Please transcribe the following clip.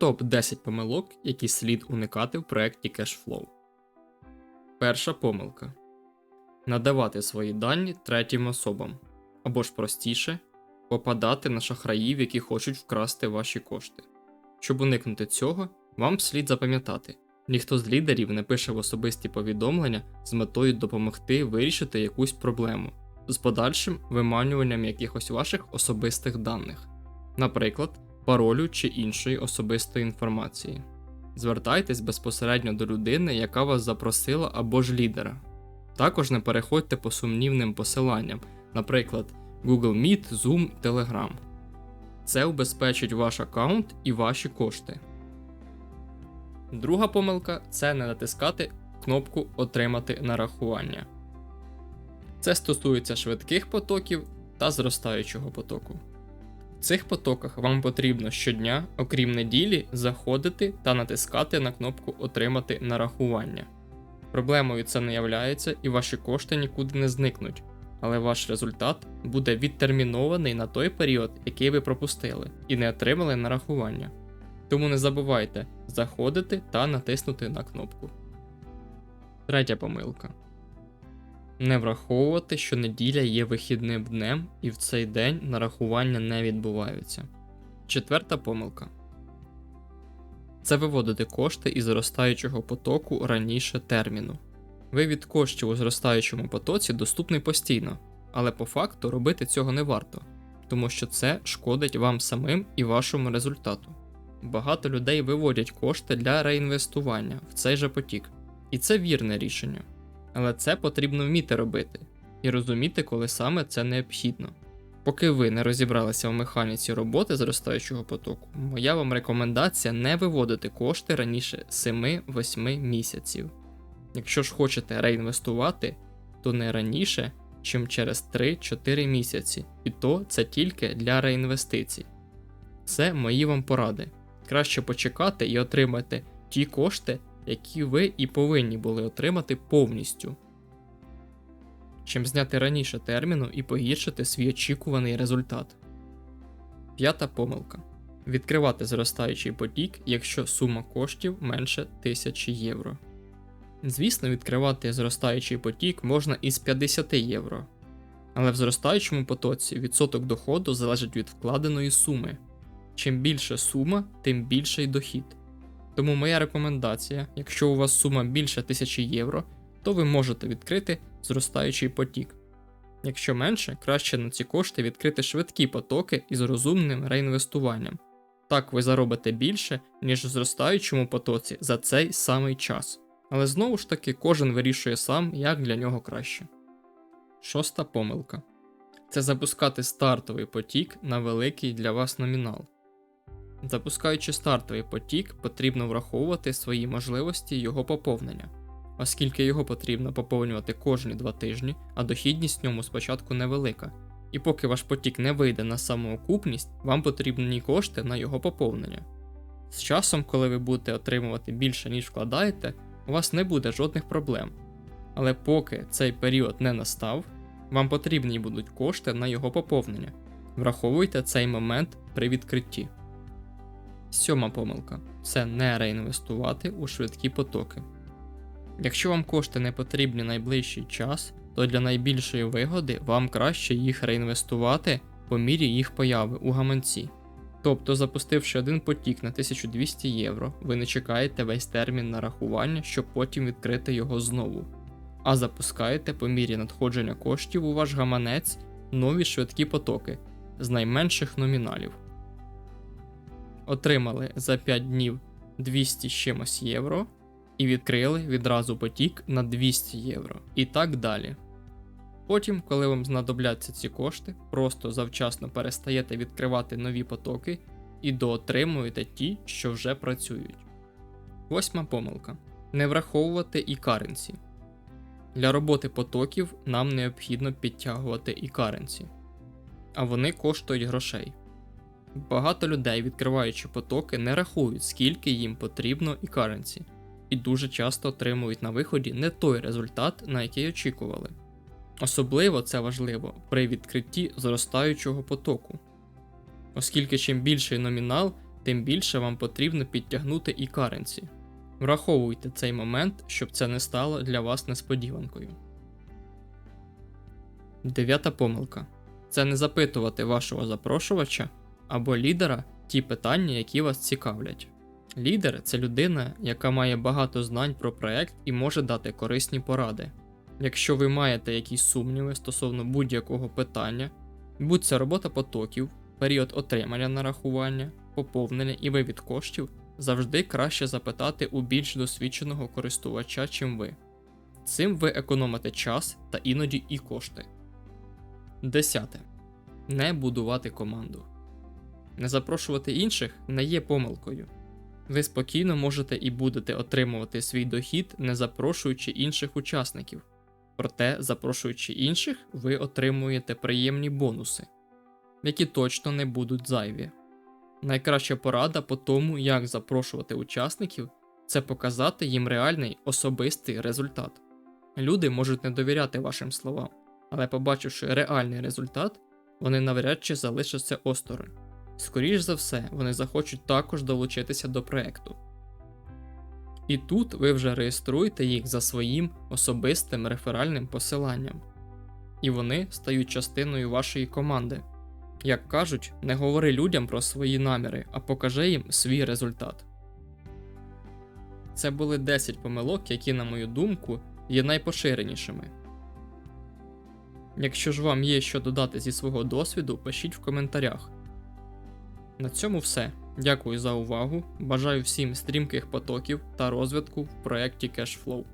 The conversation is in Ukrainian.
Топ-10 помилок, які слід уникати в проєкті Cashflow. Перша помилка. Надавати свої дані третім особам. Або ж простіше, попадати на шахраїв, які хочуть вкрасти ваші кошти. Щоб уникнути цього, вам слід запам'ятати, ніхто з лідерів не пише в особисті повідомлення з метою допомогти вирішити якусь проблему з подальшим виманюванням якихось ваших особистих даних, наприклад, паролю чи іншої особистої інформації. Звертайтесь безпосередньо до людини, яка вас запросила або ж лідера. Також не переходьте по сумнівним посиланням, наприклад, Google Meet, Zoom, Telegram. Це убезпечить ваш аккаунт і ваші кошти. Друга помилка це не натискати кнопку Отримати нарахування. Це стосується швидких потоків та зростаючого потоку. В цих потоках вам потрібно щодня, окрім неділі, заходити та натискати на кнопку Отримати нарахування. Проблемою це не являється і ваші кошти нікуди не зникнуть, але ваш результат буде відтермінований на той період, який ви пропустили, і не отримали нарахування. Тому не забувайте заходити та натиснути на кнопку. Третя помилка. Не враховувати, що неділя є вихідним днем і в цей день нарахування не відбуваються. Четверта помилка. Це виводити кошти із зростаючого потоку раніше терміну. Вивід коштів у зростаючому потоці доступний постійно, але по факту робити цього не варто, тому що це шкодить вам самим і вашому результату. Багато людей виводять кошти для реінвестування в цей же потік, і це вірне рішення. Але це потрібно вміти робити і розуміти, коли саме це необхідно. Поки ви не розібралися в механіці роботи зростаючого потоку, моя вам рекомендація не виводити кошти раніше 7-8 місяців. Якщо ж хочете реінвестувати, то не раніше, чим через 3-4 місяці, і то це тільки для реінвестицій. Це мої вам поради. Краще почекати і отримати ті кошти, які ви і повинні були отримати повністю, чим зняти раніше терміну і погіршити свій очікуваний результат. П'ята помилка. Відкривати зростаючий потік, якщо сума коштів менше 1000 євро. Звісно, відкривати зростаючий потік можна із 50 євро, але в зростаючому потоці відсоток доходу залежить від вкладеної суми. Чим більша сума, тим більший дохід. Тому моя рекомендація, якщо у вас сума більше 1000 євро, то ви можете відкрити зростаючий потік. Якщо менше, краще на ці кошти відкрити швидкі потоки із розумним реінвестуванням. Так ви заробите більше, ніж в зростаючому потоці за цей самий час. Але знову ж таки кожен вирішує сам, як для нього краще. Шоста помилка це запускати стартовий потік на великий для вас номінал. Запускаючи стартовий потік, потрібно враховувати свої можливості його поповнення, оскільки його потрібно поповнювати кожні два тижні, а дохідність в ньому спочатку невелика. І поки ваш потік не вийде на самоокупність, вам потрібні кошти на його поповнення. З часом, коли ви будете отримувати більше, ніж вкладаєте, у вас не буде жодних проблем. Але поки цей період не настав, вам потрібні будуть кошти на його поповнення. Враховуйте цей момент при відкритті. Сьома помилка це не реінвестувати у швидкі потоки. Якщо вам кошти не потрібні найближчий час, то для найбільшої вигоди вам краще їх реінвестувати по мірі їх появи у гаманці. Тобто, запустивши один потік на 1200 євро, ви не чекаєте весь термін нарахування, щоб потім відкрити його знову, а запускаєте по мірі надходження коштів у ваш гаманець нові швидкі потоки з найменших номіналів отримали за 5 днів 200 з чимось євро і відкрили відразу потік на 200 євро і так далі. Потім, коли вам знадобляться ці кошти, просто завчасно перестаєте відкривати нові потоки і доотримуєте ті, що вже працюють. Восьма помилка. Не враховувати і каренсі. Для роботи потоків нам необхідно підтягувати і каренсі, а вони коштують грошей. Багато людей, відкриваючи потоки, не рахують, скільки їм потрібно і каренсі, і дуже часто отримують на виході не той результат, на який очікували. Особливо це важливо при відкритті зростаючого потоку, оскільки чим більший номінал, тим більше вам потрібно підтягнути і каренці. Враховуйте цей момент, щоб це не стало для вас несподіванкою. Дев'ята помилка це не запитувати вашого запрошувача або лідера ті питання, які вас цікавлять. Лідер це людина, яка має багато знань про проект і може дати корисні поради. Якщо ви маєте якісь сумніви стосовно будь-якого питання, будь це робота потоків, період отримання нарахування, поповнення і вивід коштів, завжди краще запитати у більш досвідченого користувача, чим ви. Цим ви економите час та іноді і кошти. Десяте. Не будувати команду. Не запрошувати інших не є помилкою. Ви спокійно можете і будете отримувати свій дохід, не запрошуючи інших учасників. Проте, запрошуючи інших, ви отримуєте приємні бонуси, які точно не будуть зайві. Найкраща порада по тому, як запрошувати учасників, це показати їм реальний особистий результат. Люди можуть не довіряти вашим словам, але побачивши реальний результат, вони навряд чи залишаться осторонь. Скоріш за все, вони захочуть також долучитися до проекту. І тут ви вже реєструєте їх за своїм особистим реферальним посиланням, і вони стають частиною вашої команди. Як кажуть, не говори людям про свої наміри, а покажи їм свій результат. Це були 10 помилок, які, на мою думку, є найпоширенішими. Якщо ж вам є що додати зі свого досвіду, пишіть в коментарях. На цьому все. Дякую за увагу. Бажаю всім стрімких потоків та розвитку в проєкті CashFlow.